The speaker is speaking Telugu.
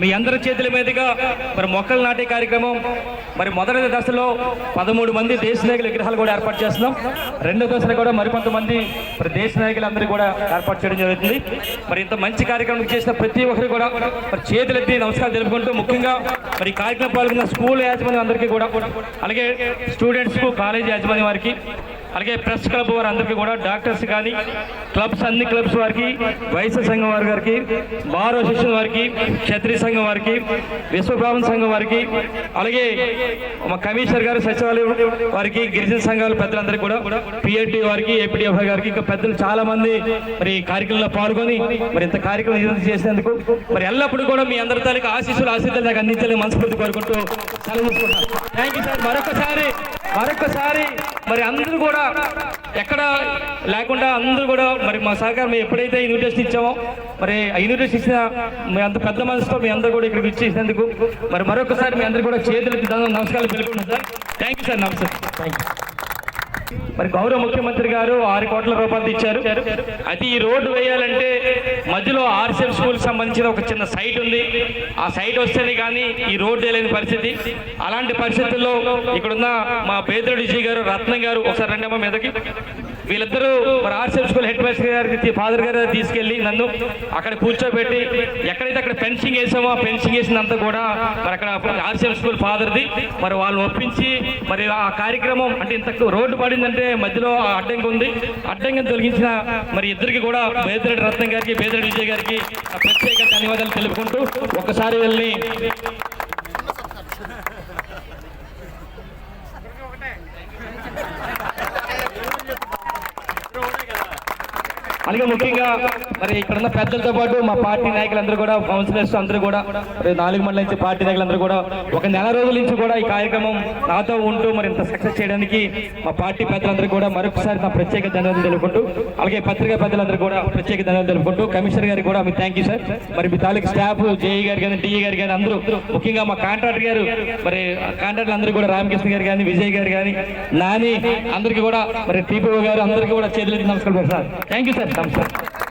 మీ అందరి చేతుల మీదుగా మరి మొక్కలు నాటే కార్యక్రమం. మరి మొదటి దశలో పదమూడు మంది దేశ నాయకుల విగ్రహాలు కూడా ఏర్పాటు చేస్తున్నాం. రెండో దశలో కూడా మరికొంతమంది మరి దేశ నాయకులందరూ కూడా ఏర్పాటు చేయడం జరుగుతుంది. మరి ఇంత మంచి కార్యక్రమం చేసిన ప్రతి ఒక్కరు కూడా మరి చేతులెత్తి నమస్కారం తెలుపుకుంటూ ముఖ్యంగా మరి కార్యక్రమం పాల్గొన్న స్కూల్ యాజమాన్యం అందరికీ కూడా అలాగే స్టూడెంట్స్కు కాలేజీ యాజమాన్యం వారికి అలాగే ప్రెస్ క్లబ్ వారు అందరికీ కూడా డాక్టర్స్ కానీ క్లబ్స్ అన్ని క్లబ్స్ వారికి వైశ్య సంఘం వారి గారికి బార్ అసోసియేషన్ వారికి క్షత్రియ సంఘం వారికి విశ్వబ్రాహ్మణ సంఘం వారికి అలాగే మా కమిషనర్ గారు సచివాలయం వారికి గిరిజన సంఘాల పెద్దలందరికీ కూడా పిఐటి వారికి ఏపీడీఎఫ్ గారికి ఇంకా పెద్దలు చాలా మంది మరి కార్యక్రమంలో పాల్గొని మరి ఇంత కార్యక్రమం చేసేందుకు చేసినందుకు మరి ఎల్లప్పుడూ కూడా మీ అందరి తాలూకు ఆశీస్సులు ఆశీస్సులు నాకు అందించాలని మనస్ఫూర్తి కోరుకుంటూ సెలవు తీసుకుంటాను థ్యాంక్ యూ సార్ మరొకసారి మరొకసారి మరి అందరూ కూడా ఎక్కడ లేకుండా అందరూ కూడా మరి మా సహకారం మేము ఎప్పుడైతే ఇన్విటేషన్ ఇచ్చామో మరి ఇన్విటేషన్ ఇచ్చిన మీ అంత పెద్ద మనసుతో మీ అందరూ కూడా ఇక్కడికి ఇచ్చేసినందుకు మరి మరొకసారి మీ అందరూ కూడా చేతులు నమస్కారాలు తెలుపుకుంటున్నాను సార్. థ్యాంక్ యూ సార్ నమస్తే థ్యాంక్ యూ మరి గౌరవ ముఖ్యమంత్రి గారు ఆరు కోట్ల రూపాయలు ఇచ్చారు. అయితే ఈ రోడ్డు వేయాలంటే మధ్యలో ఆర్సీఎం స్కూల్ సంబంధించిన ఒక చిన్న సైట్ ఉంది. ఆ సైట్ వస్తేనే కానీ ఈ రోడ్డు వేయలేని పరిస్థితి. అలాంటి పరిస్థితుల్లో ఇక్కడున్న మా పేదరెడ్డిజీ గారు రత్నం గారు ఒకసారి రెండమ్మ మీదకి. వీళ్ళిద్దరూ మరి ఆర్సీఎం స్కూల్ హెడ్ మాస్టర్ గారికి ఫాదర్ గారు తీసుకెళ్ళి నన్ను అక్కడ కూర్చోబెట్టి ఎక్కడైతే అక్కడ ఫెన్సింగ్ వేసామో ఆ ఫెన్సింగ్ వేసినంత కూడా మరి అక్కడ ఆర్సీఎం స్కూల్ ఫాదర్ది. మరి వాళ్ళు ఒప్పించి మరి ఆ కార్యక్రమం అంటే ఇంత రోడ్డు పడి ఏంటంటే మధ్యలో ఆ అడ్డంకి ఉంది. అడ్డంకి తొలగించిన మరి ఇద్దరికి కూడా బేదరెడ్డి రత్నం గారికి బేదరెడ్డి విజయ్ గారికి ప్రత్యేక ధన్యవాదాలు తెలుపుకుంటూ ఒకసారి వెళ్ళి అలాగే ముఖ్యంగా మరి ఇక్కడున్న పెద్దలతో పాటు మా పార్టీ నాయకులందరూ కూడా కౌన్సిలర్స్ అందరూ కూడా నాలుగు మండల నుంచి పార్టీ నాయకులందరూ కూడా ఒక నెల రోజుల నుంచి కూడా ఈ కార్యక్రమం నాతో ఉంటూ మరి ఇంత సక్సెస్ చేయడానికి మా పార్టీ పెద్దలందరూ కూడా మరొకసారి నా ప్రత్యేక ధన్యవాదాలు తెలుపుకుంటూ అలాగే పత్రికా పెద్దలందరూ కూడా ప్రత్యేక ధన్యవాదాలు తెలుపుకుంటూ కమిషనర్ గారికి కూడా మీకు థ్యాంక్ యూ సార్ మరి మీ తాలూకు స్టాఫ్ జేఈ గారు కానీ డిఈ గారు కానీ అందరూ ముఖ్యంగా మా కాంట్రాక్టర్ గారు మరి కాంట్రాక్టర్ అందరూ కూడా రామకృష్ణ గారు కానీ విజయ్ గారు కానీ నాని అందరికీ కూడా మరి టీపీఓ గారు అందరికీ కూడా చేతులెత్తి నమస్కారం సార్ థ్యాంక్ యూ సార్ నమస్కారం